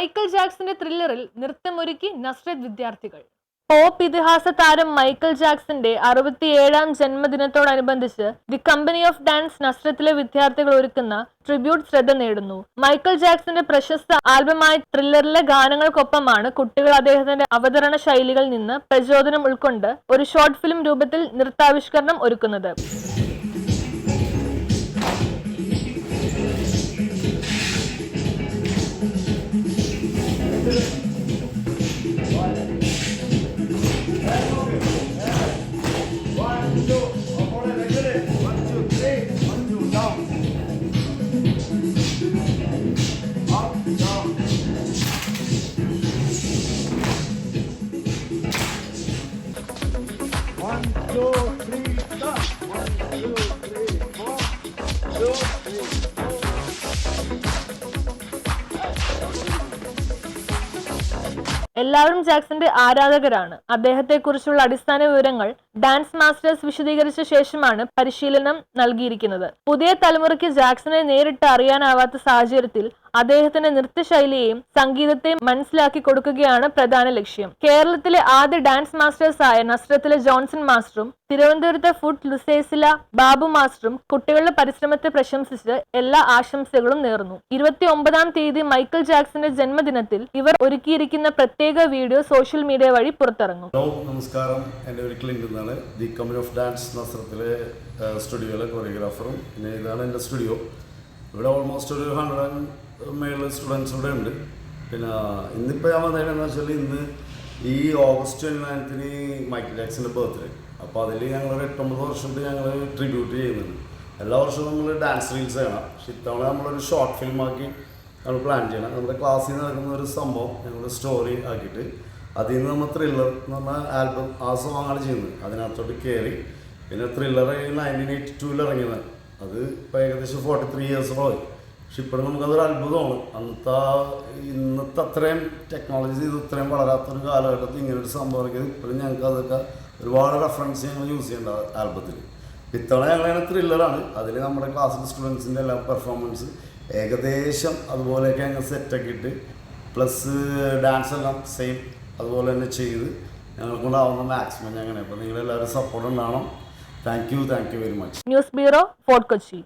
Michael ജാക്സന്റെ ത്രില്ലറിൽ നൃത്തമൊരുക്കി നസ്രത് വിദ്യാർത്ഥികൾ. പോപ്പ് ഇതിഹാസ താരം മൈക്കൽ ജാക്സന്റെ അറുപത്തിയേഴാം ജന്മദിനത്തോടനുബന്ധിച്ച് ദി കമ്പനി ഓഫ് ഡാൻസ് നസ്രത്തിലെ വിദ്യാർത്ഥികൾ ഒരുക്കുന്ന ട്രിബ്യൂട്ട് ശ്രദ്ധ നേടുന്നു. മൈക്കിൾ ജാക്സന്റെ പ്രശസ്ത ആൽബമായ ത്രില്ലറിലെ ഗാനങ്ങൾക്കൊപ്പമാണ് കുട്ടികൾ അദ്ദേഹത്തിന്റെ അവതരണ ശൈലികളിൽ നിന്ന് പ്രചോദനം ഉൾക്കൊണ്ട് ഒരു ഷോർട്ട് ഫിലിം രൂപത്തിൽ നൃത്താവിഷ്കരണം ഒരുക്കുന്നത്. എല്ലാവരും ജാക്സന്റെ ആരാധകരാണ്. അദ്ദേഹത്തെക്കുറിച്ചുള്ള അടിസ്ഥാന വിവരങ്ങൾ ഡാൻസ് മാസ്റ്റേഴ്സ് വിശദീകരിച്ച ശേഷമാണ് പരിശീലനം നൽകിയിരിക്കുന്നത്. പുതിയ തലമുറയ്ക്ക് ജാക്സനെ നേരിട്ട് അറിയാനാവാത്ത സാഹചര്യത്തിൽ അദ്ദേഹത്തിന്റെ നൃത്തശൈലിയെയും സംഗീതത്തെയും മനസ്സിലാക്കി കൊടുക്കുകയാണ് പ്രധാന ലക്ഷ്യം. കേരളത്തിലെ ആദ്യ ഡാൻസ് മാസ്റ്റേഴ്സ് ആയ നസ്രത്തിലെ ജോൺസൺ മാസ്റ്ററും തിരുവനന്തപുരത്തെ ഫുഡ് ലുസേസില ബാബു മാസ്റ്ററും കുട്ടികളുടെ പരിശ്രമത്തെ പ്രശംസിച്ച് എല്ലാ ആശംസകളും നേർന്നു. ഇരുപത്തി ഒമ്പതാം തീയതി മൈക്കിൾ ജാക്സന്റെ ജന്മദിനത്തിൽ ഇവർ ഒരുക്കിയിരിക്കുന്ന പ്രത്യേക വീഡിയോ സോഷ്യൽ മീഡിയ വഴി പുറത്തിറങ്ങും. ഹലോ നമസ്കാരം. എന്റെ ഒരു ക്ലിങ്ക് എന്നാണ്. ദി കമ്പനി ഓഫ് ഡാൻസ് നസ്രത്തിലെ സ്റ്റുഡിയോയിലെ കൊറിയോഗ്രാഫറും പിന്നെ ഇതാണ് എന്റെ സ്റ്റുഡിയോ. ഇവിടെ ഓൾമോസ്റ്റ് ഒരു ഹൺഡ്രഡ് ആൻഡ് മേളിൽ സ്റ്റുഡൻസ് ഇവിടെ ഉണ്ട്. പിന്നെ ഇന്നിപ്പോൾ ഞാൻ വന്നതെന്ന് വെച്ചാൽ ഇന്ന് ഈ ഓഗസ്റ്റ് നയൻത്തിന് മൈക്കിൾ ജാക്സന്റെ ബർത്ത്ഡേ അപ്പോൾ അതിൽ ഞങ്ങൾ ഒരു എട്ടൊമ്പത് വർഷത്തിൽ ഞങ്ങൾ ട്രിബ്യൂട്ട് ചെയ്യുന്നുണ്ട്. എല്ലാ വർഷവും നമ്മൾ ഡാൻസ് റീൽസ് ചെയ്യണം. പക്ഷെ ഇത്തവണ നമ്മളൊരു ഷോർട്ട് ഫിലിമാക്കി നമ്മൾ പ്ലാൻ ചെയ്യണം. നമ്മുടെ ക്ലാസ്സിൽ നടക്കുന്ന ഒരു സംഭവം ഞങ്ങളുടെ സ്റ്റോറി ആക്കിയിട്ട് അതിൽ നിന്ന് നമ്മൾ ത്രില്ലർ എന്ന് പറഞ്ഞ ആൽബം ആ സോങ്ങാണ് ചെയ്യുന്നത്. അതിനകത്തോട്ട് കയറി പിന്നെ ത്രില്ലർ നയന്റീൻ എയ്റ്റി ടൂവിൽ ഇറങ്ങിയത്. അത് ഇപ്പോൾ ഏകദേശം ഫോർട്ടി ത്രീ ഇയേഴ്സോളമായി പക്ഷെ ഇപ്പോഴും നമുക്കതൊരു അത്ഭുതമാണ്. അന്നത്തെ ഇന്നത്തെ അത്രയും ടെക്നോളജി ഇത് ഇത്രയും വളരാത്തൊരു കാലഘട്ടത്തിൽ ഇങ്ങനൊരു സംഭവം ഇറക്കിയത് ഇപ്പോഴും ഞങ്ങൾക്ക് അതൊക്കെ ഒരുപാട് റെഫറൻസ് ഞങ്ങൾ യൂസ് ചെയ്യേണ്ട ആൽബത്തിൽ. ഇത്തവണ ഞങ്ങളങ്ങനെ ത്രില്ലറാണ് അതിൽ നമ്മുടെ ക്ലാസ്സിലെ സ്റ്റുഡൻസിന്റെ എല്ലാ പെർഫോമൻസ് ഏകദേശം അതുപോലെയൊക്കെ ഞങ്ങൾ സെറ്റൊക്കെ ഇട്ട് പ്ലസ് ഡാൻസ് എല്ലാം സെയിം അതുപോലെ തന്നെ ചെയ്ത് ഞങ്ങൾക്ക് ഉണ്ടാവുന്ന മാക്സിമം ഞങ്ങനെ അപ്പോൾ നിങ്ങളെല്ലാവരും സപ്പോർട്ട് ഉണ്ടാവണം. Thank you thank you very much news bureau Fort Kochi